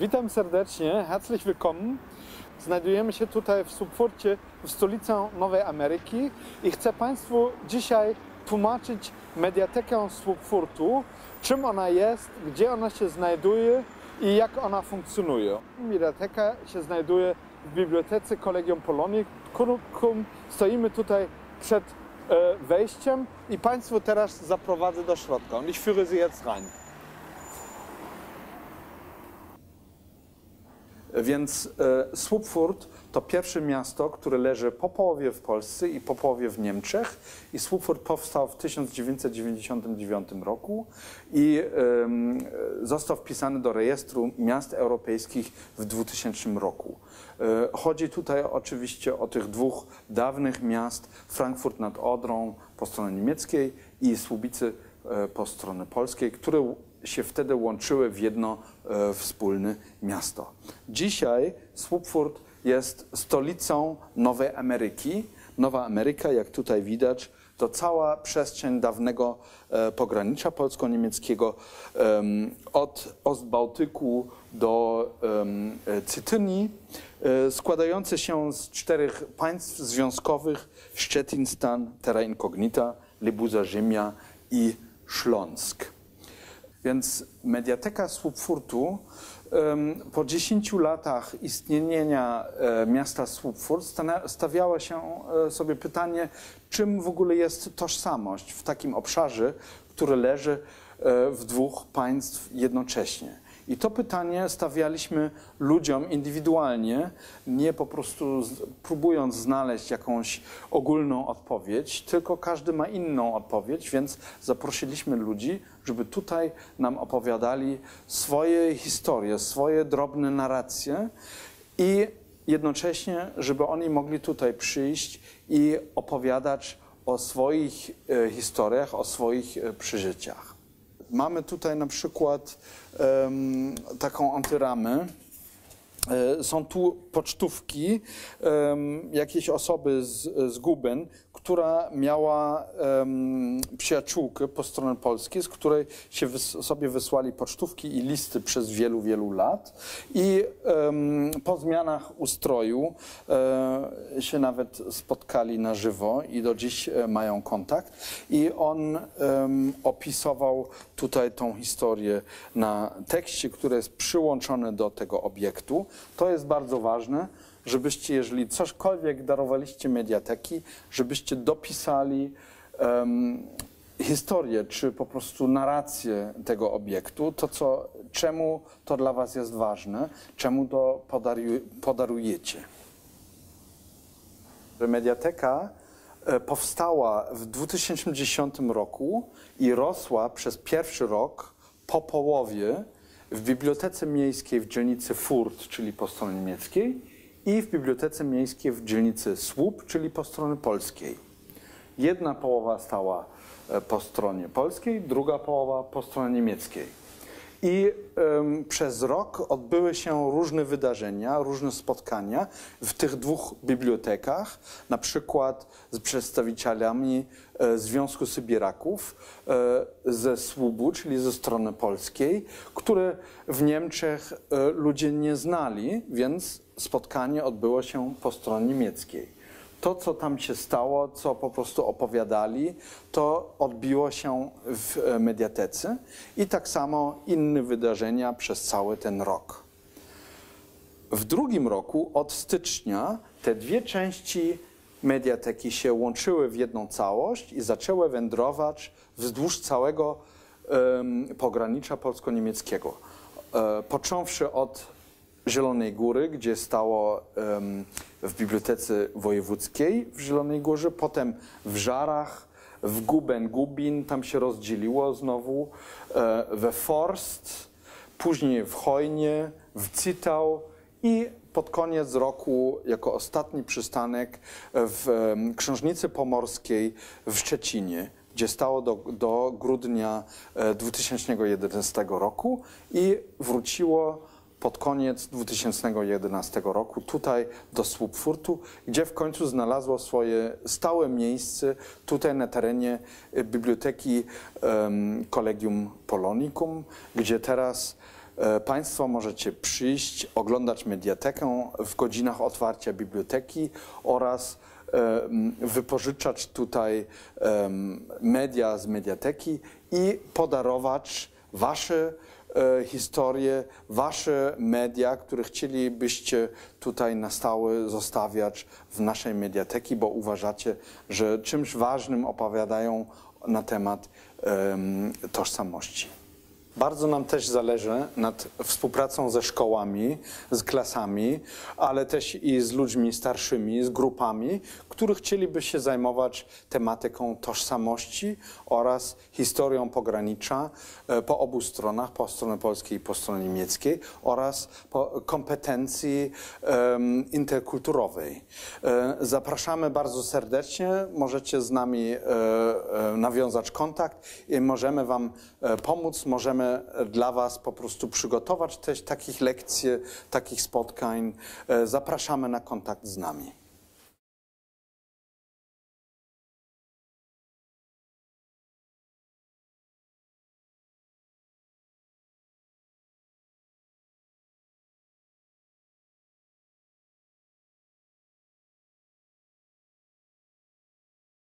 Witam serdecznie, herzlich willkommen. Znajdujemy się tutaj w Subfurcie, w stolicy Nowej Ameryki i chcę Państwu dzisiaj tłumaczyć Mediatekę Subfurtu, czym ona jest, gdzie ona się znajduje i jak ona funkcjonuje. Mediateka się znajduje w Bibliotece Collegium Polonicum. Stoimy tutaj przed e, wejściem i Państwu teraz zaprowadzę do środka. Ich führe Sie jetzt rein. Więc e, Słupfurt to pierwsze miasto, które leży po połowie w Polsce i po połowie w Niemczech. I Słupfurt powstał w 1999 roku i został wpisany do rejestru miast europejskich w 2000 roku. E, chodzi tutaj oczywiście o tych dwóch dawnych miast, Frankfurt nad Odrą po stronie niemieckiej i Słubicy e, po stronie polskiej, które się wtedy łączyły w jedno e, wspólne miasto. Dzisiaj Słupfurt jest stolicą Nowej Ameryki. Nowa Ameryka, jak tutaj widać, to cała przestrzeń dawnego e, pogranicza polsko-niemieckiego od Ostbałtyku do e, Cytynii, e, się z czterech państw związkowych Szczecin, Stan, Terra Incognita, Libuza Ziemia i Śląsk. Więc Mediateka Słupfurtu po 10 latach istnienia e, miasta Słupfurt stawiała się e, sobie pytanie, czym w ogóle jest tożsamość w takim obszarze, który leży e, w dwóch państw jednocześnie. I to pytanie stawialiśmy ludziom indywidualnie, nie po prostu próbując znaleźć jakąś ogólną odpowiedź, tylko każdy ma inną odpowiedź, więc zaprosiliśmy ludzi, żeby tutaj nam opowiadali swoje historie, swoje drobne narracje i jednocześnie, żeby oni mogli tutaj przyjść i opowiadać o swoich e, historiach, o swoich e, przeżyciach. Mamy tutaj na przykład um, taką antyramę. E, są tu pocztówki jakiejś osoby z, z Guben, która miała przyjaciółkę po stronie polskiej, z której się sobie wysłali pocztówki i listy przez wielu, wielu lat. I po zmianach ustroju e, się nawet spotkali na żywo i do dziś e, mają kontakt. I on opisował tutaj tą historię na tekście, który jest przyłączony do tego obiektu. To jest bardzo ważne żebyście, jeżeli cośkolwiek darowaliście mediateki, żebyście dopisali um, historię, czy po prostu narrację tego obiektu, to co, czemu to dla was jest ważne, czemu to podarujecie. Mediateka e, powstała w 2010 roku i rosła przez pierwszy rok po połowie w Bibliotece Miejskiej w dzielnicy Furt, czyli po stronie niemieckiej, i w Bibliotece Miejskiej w dzielnicy Słup, czyli po stronie polskiej. Jedna połowa stała e, po stronie polskiej, druga połowa po stronie niemieckiej. I przez rok odbyły się różne wydarzenia, różne spotkania w tych dwóch bibliotekach, na przykład z przedstawicielami e, Związku Sybieraków e, ze Słubu, czyli ze strony polskiej, które w Niemczech e, ludzie nie znali, więc spotkanie odbyło się po stronie niemieckiej to, co tam się stało, co po prostu opowiadali, to odbiło się w e, mediatece i tak samo inne wydarzenia przez cały ten rok. W drugim roku, od stycznia, te dwie części mediateki się łączyły w jedną całość i zaczęły wędrować wzdłuż całego um, pogranicza polsko-niemieckiego. E, począwszy od Zielonej Góry, gdzie stało w Bibliotece Wojewódzkiej w Zielonej Górze, potem w Żarach, w Guben, Gubin, tam się rozdzieliło znowu, e, we Forst, później w Hojnie, w Citał i pod koniec roku, jako ostatni przystanek w Książnicy Pomorskiej w Szczecinie, gdzie stało do, do grudnia 2011 e, roku i wróciło pod koniec 2011 roku tutaj do Słupfurtu, gdzie w końcu znalazło swoje stałe miejsce tutaj na terenie y, Biblioteki um, Collegium Polonicum, gdzie teraz E, Państwo możecie przyjść, oglądać mediatekę w godzinach otwarcia biblioteki oraz e, wypożyczać tutaj media z mediateki i podarować Wasze historie, Wasze media, które chcielibyście tutaj na stałe zostawiać w naszej mediateki, bo uważacie, że czymś ważnym opowiadają na temat em, tożsamości. Bardzo nam też zależy nad współpracą ze szkołami, z klasami, ale też i z ludźmi starszymi, z grupami, którzy chcieliby się zajmować tematyką tożsamości oraz historią pogranicza e, po obu stronach, po stronie polskiej i po stronie niemieckiej oraz kompetencji em, interkulturowej. E, Zapraszamy bardzo serdecznie, możecie z nami e, nawiązać kontakt i możemy Wam pomóc, możemy dla Was po prostu przygotować też takich lekcji, takich spotkań. E, Zapraszamy na kontakt z nami.